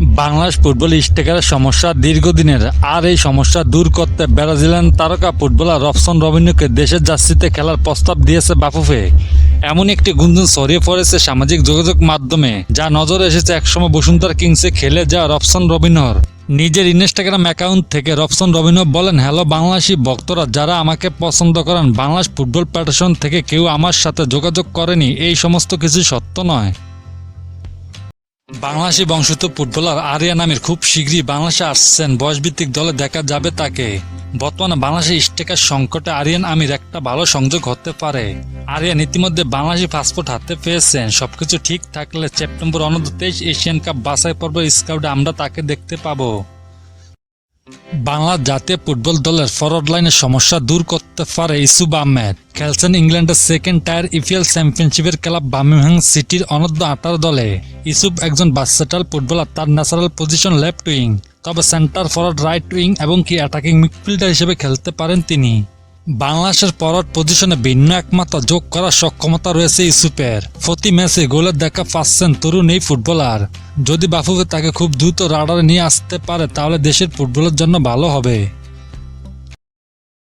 Bangladesh football স্টেকারের সমস্যা দীর্ঘদিনের। আর এই সমস্যা দূর করতে ব্রাজিলিয়ান তারকা ফুটবলার রবসন রবিন্যকে দেশের জার্সিতে খেলার প্রস্তাব দিয়েছে বাফুফে। এমন একটি গুঞ্জন ছড়িয়ে পড়েছে সামাজিক যোগাযোগ মাধ্যমে, যা নজরে এসেছে একসময় বসুন্ধরা কিংসে খেলে যা রবসন রবিনহর। নিজের ইনস্টাগ্রাম অ্যাকাউন্ট থেকে রবসন রবিনহ বলেন, হ্যালো বাংলাদেশি ভক্তরা, যারা আমাকে পছন্দ করেন, বাংলাদেশ ফুটবল ফেডারেশন থেকে কেউ আমার সাথে যোগাযোগ করেনি, এই সমস্ত কিছু সত্য নয়। বাংলাদেশি বংশত ফুটবলার আরিয়া নামের খুব শীঘ্রই বাংলাদেশে আসছেন। বয়সভিত্তিক দলে দেখা যাবে তাকে। বর্তমানে বাংলাদেশের স্টেকার সংকটে আরিয়ান আমির একটা ভালো সংযোগ হতে পারে। আরিয়ান ইতিমধ্যে বাংলাদেশি পাসপোর্ট হাতে পেয়েছেন। সবকিছু ঠিক থাকলে সেপ্টেম্বর অনূর্ধ্ব তেইশ এশিয়ান কাপ বাছাই পর্ব স্কাউটে আমরা তাকে দেখতে পাবো। বাংলা জাতীয় ফুটবল দলের ফরওয়ার্ড লাইনের সমস্যা দূর করতে পারে ইসুব আহমেদ। খেলছেন ইংল্যান্ডের সেকেন্ড টায়ার ইপিএল চ্যাম্পিয়নশিপের ক্লাব বার্মিংহাম সিটির অনূর্ধ্ব আঠারো দলে। ইসুব একজন বাচ্চাটাল ফুটবলার তার ন্যাচারাল পজিশন লেফট উইং তবে সেন্টার ফরওয়ার্ড রাইট উইং এবং কি অ্যাটাকিং মিডফিল্ডার হিসেবে খেলতে পারেন তিনি। বাংলাদেশের পরট পজিশনে ভিন্ন একমাত্র যোগ করার সক্ষমতা রয়েছে ইসুপের প্রতি ম্যাচে গোলের দেখা পাচ্ছেন তরুণ এই ফুটবলার। যদি বাফুকে তাকে খুব দ্রুত রাডারে নিয়ে আসতে পারে, তাহলে দেশের ফুটবলের জন্য ভালো হবে।